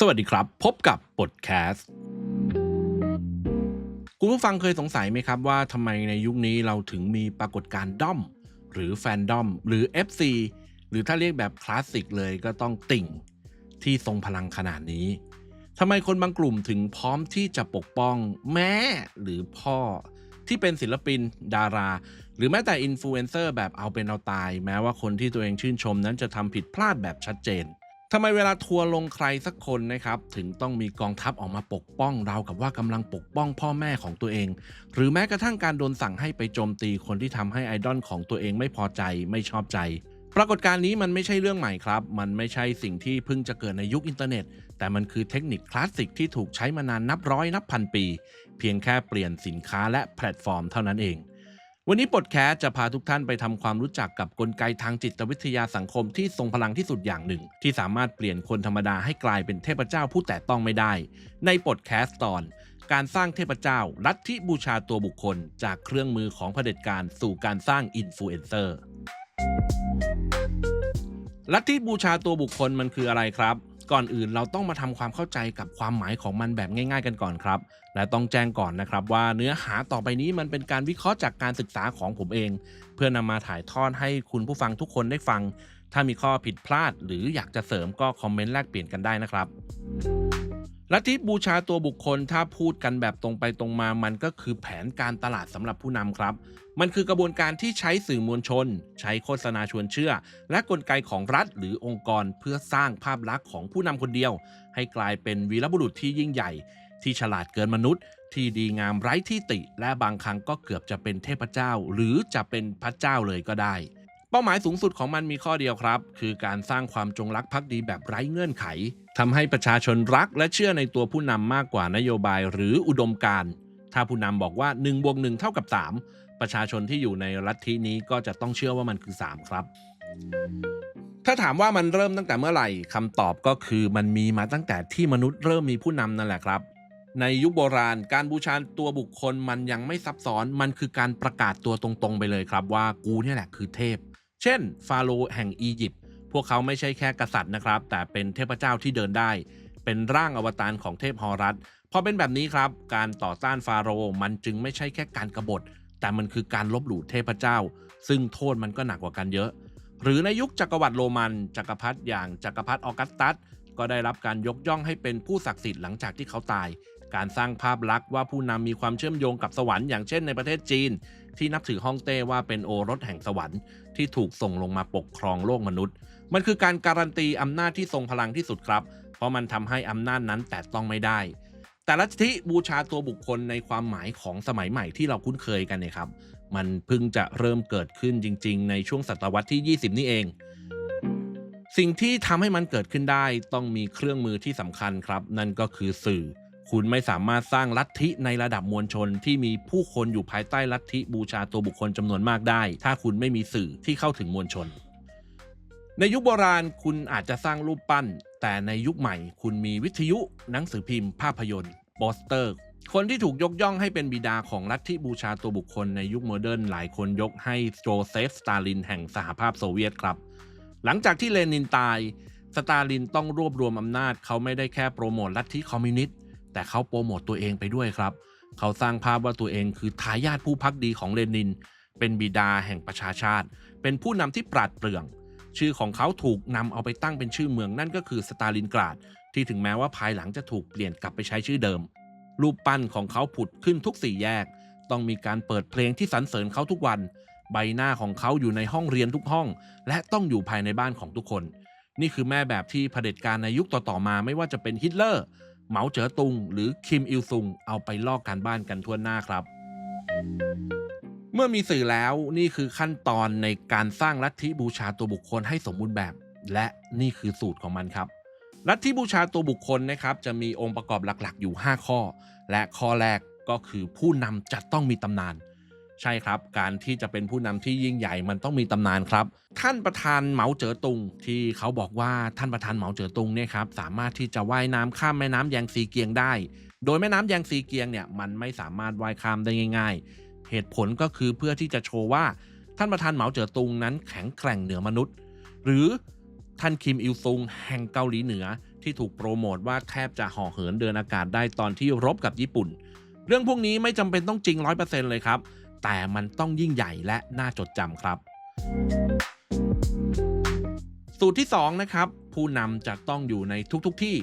สวัสดีครับ พบกับ p ดแคสต์คุณผู้ฟังเคยสงสัยไหมครับว่าทำไมในยุคนี้เราถึงมีปรากฏการณ์ด้อม หรือแฟนด้อม หรือ FC หรือถ้าเรียกแบบคลาสสิกเลยก็ต้องติ่ง ที่ทรงพลังขนาดนี้ทำไมคนบางกลุ่มถึงพร้อมที่จะปกป้องแม่หรือพ่อที่เป็นศิลปินดารา หรือแม้แต่อินฟลูเอนเซอร์แบบเอาเป็นเอาตาย แม้ว่าคนที่ตัวเองชื่นชมนั้นจะทำผิดพลาดแบบชัดเจน ทำไมเวลาทัวร์ลงใครสักคนนะครับ ถึงต้องมีกองทัพออกมาปกป้องเรากับว่ากำลังปกป้องพ่อแม่ของตัวเอง หรือแม้กระทั่งการโดนสั่งให้ไปโจมตีคนที่ทำให้ไอดอลของตัวเองไม่พอใจไม่ชอบใจ ปรากฏการณ์นี้มันไม่ใช่เรื่องใหม่ครับ มันไม่ใช่สิ่งที่เพิ่งจะเกิดในยุคอินเทอร์เน็ต แต่มันคือเทคนิคคลาสสิกที่ถูกใช้มานานนับร้อยนับพันปี เพียงแค่เปลี่ยนสินค้าและแพลตฟอร์มเท่านั้นเอง วันนี้ปดแคสจะพาทุกท่านไปทำความรู้จักกับกลไกทางจิตวิทยาสังคมที่ทรงพลังที่สุดอย่างหนึ่ง ที่สามารถเปลี่ยนคนธรรมดาให้กลายเป็นเทพเจ้าผู้แต่ต้องไม่ได้ ในปดแคสต์ตอน การสร้างเทพเจ้าลัทธิบูชาตัวบุคคล จากเครื่องมือของเผด็จการสู่การสร้างอินฟลูเอนเซอร์ลัทธิบูชาตัวบุคคลมันคืออะไรครับ ก่อนอื่นเราต้องมาทำความเข้าใจกับความหมายของมันแบบง่าย ๆ กันก่อนครับ และต้องแจ้งก่อนนะครับว่าเนื้อหาต่อไปนี้มันเป็นการวิเคราะห์จากการศึกษาของผมเอง เพื่อนำมาถ่ายทอดให้คุณผู้ฟังทุกคนได้ฟัง ถ้ามีข้อผิดพลาด หรืออยากจะเสริมก็คอมเมนต์แลกเปลี่ยนกันได้นะครับ ลัทธิบูชาตัวบุคคลถ้าพูดกันแบบตรงไปตรงมามันก็คือแผนการตลาดสำหรับผู้นำครับ มันคือกระบวนการที่ใช้สื่อมวลชน ใช้โฆษณาชวนเชื่อ และกลไกของรัฐหรือองค์กรเพื่อสร้างภาพลักษณ์ของผู้นำคนเดียว ให้กลายเป็นวีรบุรุษที่ยิ่งใหญ่ ที่ฉลาดเกินมนุษย์ ที่ดีงามไร้ที่ติ และบางครั้งก็เกือบจะเป็นเทพเจ้า หรือจะเป็นพระเจ้าเลยก็ได้ ป้าหมายสูงสุดของมันมีข้อเดียวครับ คือการสร้างความจงรักภักดีแบบไร้เงื่อนไขทำให้ประชาชนรักและเชื่อในตัวผู้นำมากกว่านโยบายหรืออุดมการณ์ถ้าผู้นำบอกว่า1บวก1เท่ากับ 3 ประชาชนที่อยู่ในลัฐทธินี้ก็จะต้องเชื่อว่ามันคือ 3 ครับ ถ้าถามว่ามันเริ่มตั้งแต่เมื่อไหร่คำตอบก็คือมันมีมาตั้งแต่ที่มนุษย์เริ่มมีผู้นำนั่นแหละครับ ในยุคโบราณการบูชาตัวบุคคลมันยังไม่ซับซ้อนมันคือการประกาศตัวตรงๆ ไปเลยครับว่ากูเนี่ยแหละคือเทพ เช่น ฟาโรห์แห่งอียิปต์พวกเขาไม่ใช่แค่กษัตริย์นะครับ แต่เป็นเทพเจ้าที่เดินได้ เป็นร่างอวตารของเทพฮอรัสพอเป็นแบบนี้ครับ การต่อต้านฟาโรห์มันจึงไม่ใช่แค่การกรบฏ แต่มันคือการลบหลู่เทพเจ้า ซึ่งโทษมันก็หนักกว่ากันเยอะ หรือในยุคจักรวรรดิโรมัน จักรพรรดิอย่างจักรพรรดิออกัสตัสก็ได้รับการยกย่องให้เป็นผู้ศักดิ์สิทธิ์หลังจากที่เขาตาย การสร้างภาพลักษณ์ว่าผู้นำมีความเชื่อมโยงกับสวรรค์อย่างเช่นในประเทศจีน ที่นับถือฮ่องเต้ว่าเป็นโอรสแห่งสวรรค์ที่ถูกส่งลงมาปกครองโลกมนุษย์ มันคือการการันตีอำนาจที่ทรงพลังที่สุดครับ เพราะมันทำให้อำนาจนั้นแตะต้องไม่ได้ แต่ลัทธิบูชาตัวบุคคลในความหมายของสมัยใหม่ที่เราคุ้นเคยกันเนี่ยครับ มันเพิ่งจะเริ่มเกิดขึ้นจริง ๆ ในช่วงศตวรรษที่ 20 นี่เองสิ่งที่ทำให้มันเกิดขึ้นได้ต้องมีเครื่องมือที่สำคัญครับ นั่นก็คือสื่อ คุณไม่สามารถสร้างลัทธิในระดับมวลชนที่มีผู้คนอยู่ภายใต้ลัทธิบูชาตัวบุคคลจำนวนมากได้ ถ้าคุณไม่มีสื่อที่เข้าถึงมวลชน ในยุคโบราณคุณอาจจะสร้างรูปปั้น แต่ในยุคใหม่ คุณมีวิทยุ หนังสือพิมพ์ ภาพยนตร์โปสเตอร์ คนที่ถูกยกย่องให้เป็นบิดาของลัทธิบูชาตัวบุคคลในยุคโมเดิร์นหลายคนยกให้โจเซฟสตาลินแห่งสหภาพโซเวียตครับ หลังจากที่เลนินตายสตาลินต้องรวบรวมอำนาจเขาไม่ได้แค่โปรโมทลัทธิคอมมิวนิสต์ แต่เขาโปรโมทตัวเองไปด้วยครับ เขาสร้างภาพว่าตัวเองคือทายาทผู้พักดีของเลนิน เป็นบิดาแห่งประชาชาติ เป็นผู้นำที่ปราดเปรื่อง ชื่อของเขาถูกนำเอาไปตั้งเป็นชื่อเมืองนั่นก็คือสตาลินกราด ที่ถึงแม้ว่าภายหลังจะถูกเปลี่ยนกลับไปใช้ชื่อเดิม รูปปั้นของเขาผุดขึ้นทุกสี่แยก ต้องมีการเปิดเพลงที่สรรเสริญเขาทุกวัน ใบหน้าของเขาอยู่ในห้องเรียนทุกห้อง และต้องอยู่ภายในบ้านของทุกคน นี่คือแม่แบบที่เผด็จการในยุคต่อๆมาไม่ว่าจะเป็นฮิตเลอร์ เหมาเจ๋อตุง หรือคิมอิลซุงเอาไปลอกการบ้านกันทั่วหน้าครับ เมื่อมีสื่อแล้วนี่คือขั้นตอนในการสร้างลัทธิบูชาตัวบุคคลให้สมบูรณ์แบบ และนี่คือสูตรของมันครับลัทธิบูชาตัวบุคคลนะครับ จะมีองค์ประกอบหลักๆ อยู่ 5 ข้อ และข้อแรกก็คือผู้นำจะต้องมีตำนาน ใช่ครับ การที่จะเป็นผู้นำที่ยิ่งใหญ่มันต้องมีตำนานครับ ท่านประธานเหมาเจ๋อตุง ที่เขาบอกว่าท่านประธานเหมาเจ๋อตุงเนี่ยครับสามารถที่จะว่ายน้ำข้ามแม่น้ำแยงซีเกียงได้ โดยแม่น้ำแยงซีเกียงเนี่ยมันไม่สามารถว่ายข้ามได้ง่าย ๆ เหตุผลก็คือเพื่อที่จะโชว์ว่าท่านประธานเหมาเจ๋อตุงนั้นแข็งแกร่งเหนือมนุษย์ หรือท่านคิมอิลซุงแห่งเกาหลีเหนือ ที่ถูกโปรโมทว่าแทบจะห่อเหินเดินอากาศได้ตอนที่รบกับญี่ปุ่น เรื่องพวกนี้ไม่จำเป็นต้องจริง 100%เลยครับ แต่มันต้องยิ่งใหญ่และน่าจดจำครับ สูตรที่ 2 นะครับ ผู้นำจะต้องอยู่ในทุกๆทที่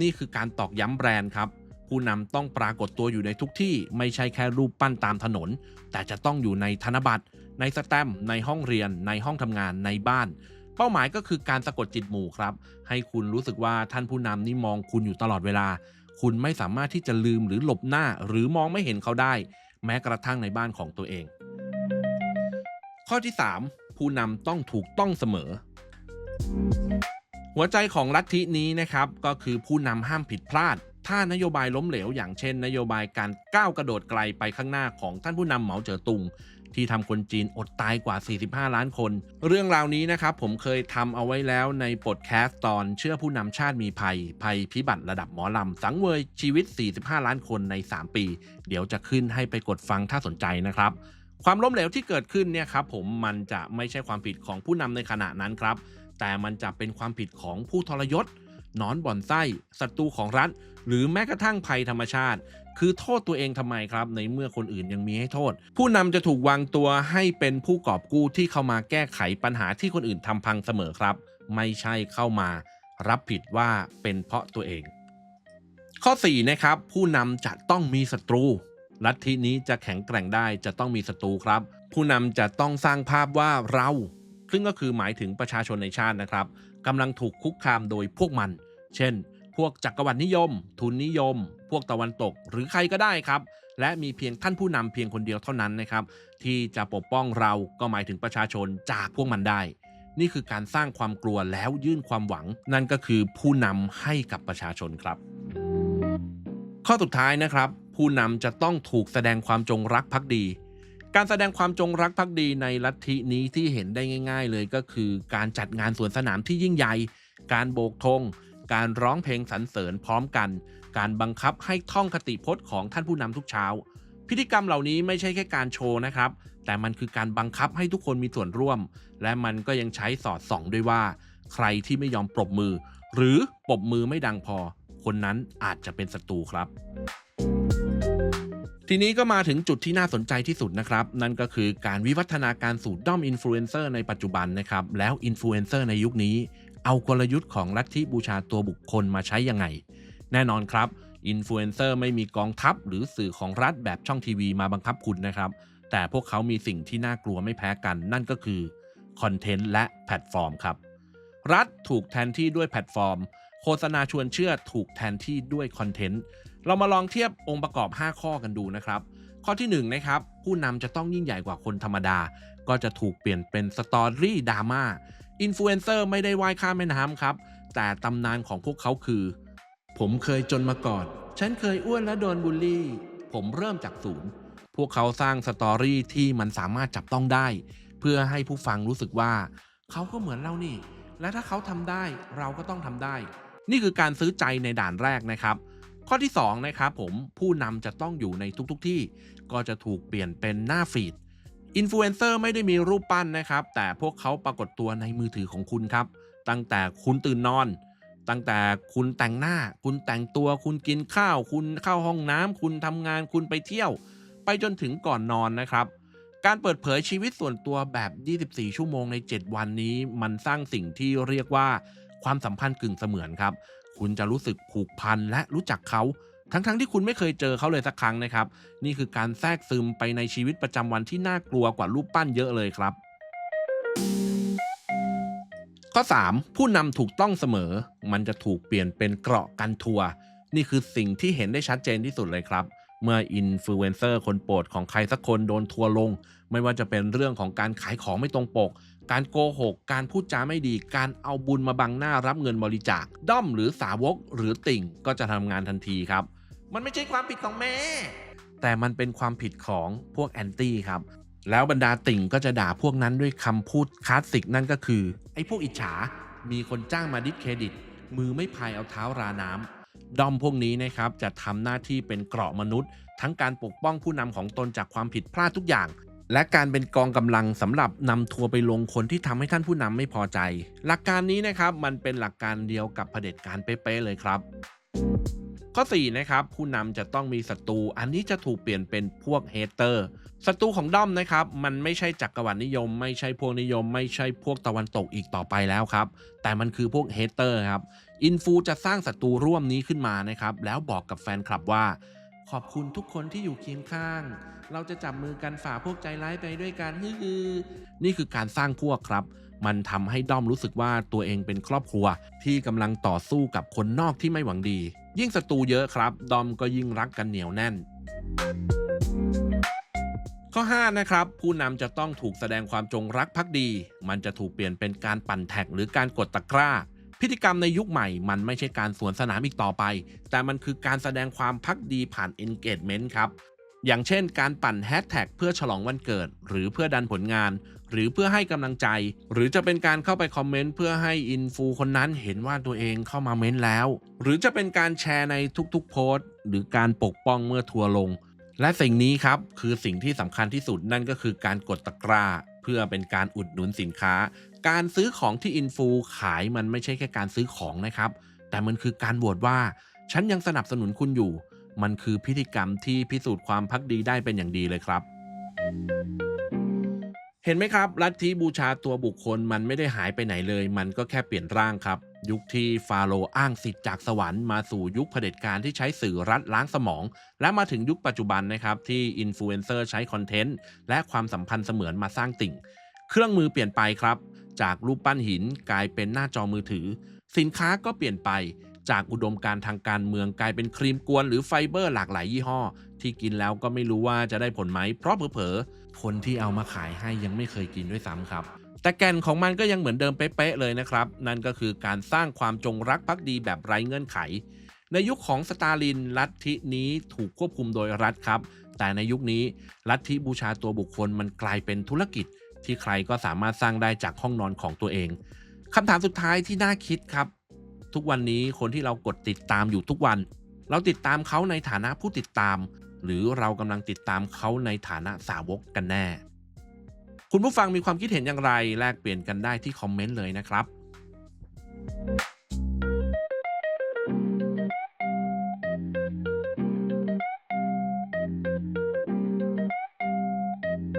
นี่คือการตอกย้ำแบรนด์ครับ ผู้นำต้องปรากฏตัวอยู่ในทุกที่ ไม่ใช่แค่รูปปั้นตามถนน แต่จะต้องอยู่ในธนบัตร ในสแตมป์ในห้องเรียน ในห้องทำงานในบ้านเป้าหมายก็คือการสะกดจิตหมู่ครับ ให้คุณรู้สึกว่าท่านผู้นำนี่มองคุณอยู่ตลอดเวลา คุณไม่สามารถที่จะลืมหรือหลบหน้า หรือมองไม่เห็นเขาได้ แม้กระทั่งในบ้านของตัวเอง ข้อที่ 3 ผู้นำต้องถูกต้องเสมอ หัวใจของลัทธินี้นะครับก็คือผู้นำห้ามผิดพลาด ถ้านโยบายล้มเหลว อย่างเช่น นโยบายการก้าวกระโดดไกลไปข้างหน้าของท่านผู้นำเหมาเจ๋อตุง ที่ทำคนจีนอดตายกว่า 45 ล้านคน เรื่องราวนี้นะครับผมเคยทำเอาไว้แล้วในปดแคสต์ตอนเชื่อผู้นำชาติมีภัย ภัยพิบัติระดับหมอลำ สังเวยชีวิต 45 ล้านคนใน 3 ปี เดี๋ยวจะขึ้นให้ไปกดฟังถ้าสนใจนะครับ ความล้มเหลวที่เกิดขึ้นเนี่ยครับผมมันจะไม่ใช่ความผิดของผู้นำในขณะนั้นครับ แต่มันจะเป็นความผิดของผู้ทรยศ นอนบ่อนไส้ศัตรูของรัฐ หรือแม้กระทั่งภัยธรรมชาติ คือโทษตัวเองทำไมครับ ในเมื่อคนอื่นยังมีให้โทษ ผู้นำจะถูกวางตัวให้เป็นผู้กอบกู้ที่เข้ามาแก้ไขปัญหาที่คนอื่นทำพังเสมอครับ ไม่ใช่เข้ามารับผิดว่าเป็นเพราะตัวเอง ข้อ4นะครับผู้นำจะต้องมีศัตรูลัทธินี้จะแข็งแกร่งได้จะต้องมีศัตรูครับ ผู้นำจะต้องสร้างภาพว่าเรา ซึ่งก็คือหมายถึงประชาชนในชาตินะครับกำลังถูกคุกคามโดยพวกมัน เช่น พวกจักรวรรดินิยม ทุนนิยม พวกตะวันตก หรือใครก็ได้ครับ และมีเพียงท่านผู้นำเพียงคนเดียวเท่านั้นนะครับ ที่จะปกป้องเราก็หมายถึงประชาชนจากพวกมันได้ นี่คือการสร้างความกลัวแล้วยื่นความหวัง นั่นก็คือผู้นำให้กับประชาชนครับ ข้อสุดท้ายนะครับ ผู้นำจะต้องถูกแสดงความจงรักภักดี การแสดงความจงรักภักดีในลัทธินี้ที่เห็นได้ง่าย ๆ เลยก็คือ การจัดงานสวนสนามที่ยิ่งใหญ่ การโบกธงการร้องเพลงสรรเสริญพร้อมกัน การบังคับให้ท่องคติพจน์ของท่านผู้นำทุกเช้า พิธีกรรมเหล่านี้ไม่ใช่แค่การโชว์นะครับ แต่มันคือการบังคับให้ทุกคนมีส่วนร่วม และมันก็ยังใช้สอดส่องด้วยว่า ใครที่ไม่ยอมปรบมือ หรือปรบมือไม่ดังพอ คนนั้นอาจจะเป็นศัตรูครับ ทีนี้ก็มาถึงจุดที่น่าสนใจที่สุดนะครับ นั่นก็คือการวิวัฒนาการสู่ด้อมอินฟลูเอนเซอร์ในปัจจุบันนะครับ แล้วอินฟลูเอนเซอร์ในยุคนี้ เอากลยุทธ์ของลัทธิบูชาตัวบุคคลมาใช้ยังไง แน่นอนครับอินฟลูเอนเซอร์ไม่มีกองทัพหรือสื่อของรัฐแบบช่องทีวีมาบังคับคุณนะครับ แต่พวกเขามีสิ่งที่น่ากลัวไม่แพ้กัน นั่นก็คือคอนเทนต์และแพลตฟอร์มครับ รัฐถูกแทนที่ด้วยแพลตฟอร์ม โฆษณาชวนเชื่อถูกแทนที่ด้วยคอนเทนต์ เรามาลองเทียบองค์ประกอบ 5 ข้อกันดูนะครับ ข้อที่1นนะครับผู้นำจะต้องยิ่งใหญ่กว่าคนธรรมดา ก็จะถูกเปลี่ยนเป็นสตอรี่ดราม่าอินฟลูเอนเซอร์ไม่ได้ว่ายข้ามแม่น้ำครับ แต่ตำนานของพวกเขาคือ ผมเคยจนมาก่อน ฉันเคยอ้วนและโดนบูลลี่ ผมเริ่มจากศูนย์พวกเขาสร้างสตอรี่ที่มันสามารถจับต้องได้ เพื่อให้ผู้ฟังรู้สึกว่า เขาก็เหมือนเรานี่ และถ้าเขาทำได้เราก็ต้องทำได้ นี่คือการซื้อใจในด่านแรกนะครับ ข้อที่2นะครับผมผู้นำจะต้องอยู่ในทุกๆทที่ ก็จะถูกเปลี่ยนเป็นหน้าฟีดอินฟลูเอนเซอร์ไม่ได้มีรูปปั้นนะครับ แต่พวกเขาปรากฏตัวในมือถือของคุณครับ ตั้งแต่คุณตื่นนอน ตั้งแต่คุณแต่งหน้า คุณแต่งตัว คุณกินข้าว คุณเข้าห้องน้ำคุณทำงานคุณไปเที่ยว ไปจนถึงก่อนนอนนะครับ การเปิดเผยชีวิตส่วนตัวแบบ 24 ชั่วโมงใน 7 วันนี้ มันสร้างสิ่งที่เรียกว่าความสัมพันธ์กึ่งเสมือนครับ คุณจะรู้สึกผูกพันและรู้จักเขา ทั้งๆทที่คุณไม่เคยเจอเขาเลยสักครั้งนะครับ นี่คือการแทรกซึมไปในชีวิตประจำวันที่น่ากลัวกว่ารูปปั้นเยอะเลยครับ ข้อ 3 ผู้นำถูกต้องเสมอ มันจะถูกเปลี่ยนเป็นเกราะกันทัวร์นี่คือสิ่งที่เห็นได้ชัดเจนที่สุดเลยครับเมื่ออินฟลูเอนเซอร์คนโปรดของใครสักคนโดนทัวลง ไม่ว่าจะเป็นเรื่องของการขายของไม่ตรงปก การโกหก การพูดจาไม่ดี การเอาบุญมาบังหน้ารับเงินบริจาค ด้อมหรือสาวกหรือติ่งก็จะทำงานทันทีครับ มันไม่ใช่ความผิดของแม่ แต่มันเป็นความผิดของพวกแอนตี้ครับ แล้วบรรดาติ่งก็จะด่าพวกนั้นด้วยคำพูดคลาสสิกนั่นก็คือ ไอ้พวกอิจฉา มีคนจ้างมาดิสเครดิต มือไม่พายเอาเท้าราน้ำด้อมพวกนี้นะครับจะทำหน้าที่เป็นเกราะมนุษย์ ทั้งการปกป้องผู้นำของตนจากความผิดพลาดทุกอย่าง และการเป็นกองกำลังสำหรับนำทัวร์ไปลงคนที่ทำให้ท่านผู้นำไม่พอใจ หลักการนี้นะครับมันเป็นหลักการเดียวกับเผด็จการเป๊ะๆเลยครับ ข้อ4นะครับผู้นำจะต้องมีศัตรูอันนี้จะถูกเปลี่ยนเป็นพวกเฮเตอร์ศัตรูของด้อมนะครับ มันไม่ใช่จักรวรรดินิยม ไม่ใช่พวกนิยม ไม่ใช่พวกตะวันตกอีกต่อไปแล้วครับ แต่มันคือพวกเฮเตอร์ครับอินฟูจะสร้างศัตรูร่วมนี้ขึ้นมานะครับแล้วบอกกับแฟนคลับว่า ขอบคุณทุกคนที่อยู่เคียงข้าง เราจะจับมือกันฝ่าพวกใจร้ายไปด้วยกันฮือนี่คือการสร้างพวกครับ มันทำให้ด้อมรู้สึกว่าตัวเองเป็นครอบครัว ที่กำลังต่อสู้กับคนนอกที่ไม่หวังดี ยิ่งศัตรูเยอะครับ ดอมก็ยิ่งรักกันเหนียวแน่น ข้อ 5 นะครับ ผู้นำจะต้องถูกแสดงความจงรักภักดี มันจะถูกเปลี่ยนเป็นการปั่นแท็กหรือการกดตะกร้า พิธีกรรมในยุคใหม่ มันไม่ใช่การสวนสนามอีกต่อไป แต่มันคือการแสดงความพักดีผ่าน engagement ครับ อย่างเช่น การปั่นแฮชแท็กเพื่อฉลองวันเกิด หรือเพื่อดันผลงาน หรือเพื่อให้กำลังใจ หรือจะเป็นการเข้าไปคอมเมนต์เพื่อให้อินฟูคนนั้นเห็นว่าตัวเองเข้ามาเม้นแล้ว หรือจะเป็นการแชร์ในทุกๆ โพสต์ หรือการปกป้องเมื่อทัวลง และสิ่งนี้ครับคือสิ่งที่สำคัญที่สุดนั่นก็คือการกดตะกร้า เพื่อเป็นการอุดหนุนสินค้า การซื้อของที่อินฟูขายมันไม่ใช่แค่การซื้อของนะครับ แต่มันคือการบวชว่า ฉันยังสนับสนุนคุณอยู่ มันคือพิธีกรรมที่พิสูจน์ความพักดีได้เป็นอย่างดีเลยครับ เห็นไหมครับลัทธิบูชาตัวบุคคลมันไม่ได้หายไปไหนเลย มันก็แค่เปลี่ยนร่างครับ ยุคที่ฟาโรห์อ้างสิทธิ์จากสวรรค์มาสู่ยุคเผด็จการที่ใช้สื่อรัดล้างสมอง และมาถึงยุคปัจจุบันนะครับที่อินฟลูเอนเซอร์ใช้คอนเทนต์และความสัมพันธ์เสมือนมาสร้างติ่ง เครื่องมือเปลี่ยนไปครับ จากรูปปั้นหินกลายเป็นหน้าจอมือถือ สินค้าก็เปลี่ยนไปจากอุดมการทางการเมืองกลายเป็นครีมกวนหรือไฟเบอร์หลากหลายยี่ห้อ ที่กินแล้วก็ไม่รู้ว่าจะได้ผลไหม เพราะเผลอๆคนที่เอามาขายให้ยังไม่เคยกินด้วยซ้ำครับ แต่แก่นของมันก็ยังเหมือนเดิมเป๊ะๆเลยนะครับ นั่นก็คือการสร้างความจงรักภักดีแบบไร้เงื่อนไข ในยุคของสตาลินลัทธินี้ถูกควบคุมโดยรัฐครับ แต่ในยุคนี้ลัทธิบูชาตัวบุคคลมันกลายเป็นธุรกิจ ที่ใครก็สามารถสร้างได้จากห้องนอนของตัวเองคำถามสุดท้ายที่น่าคิดครับ ทุกวันนี้คนที่เรากดติดตามอยู่ทุกวัน เราติดตามเขาในฐานะผู้ติดตาม หรือเรากำลังติดตามเขาในฐานะสาวกกันแน่ คุณผู้ฟังมีความคิดเห็นอย่างไรแลกเปลี่ยนกันได้ที่คอมเมนต์เลยนะครับ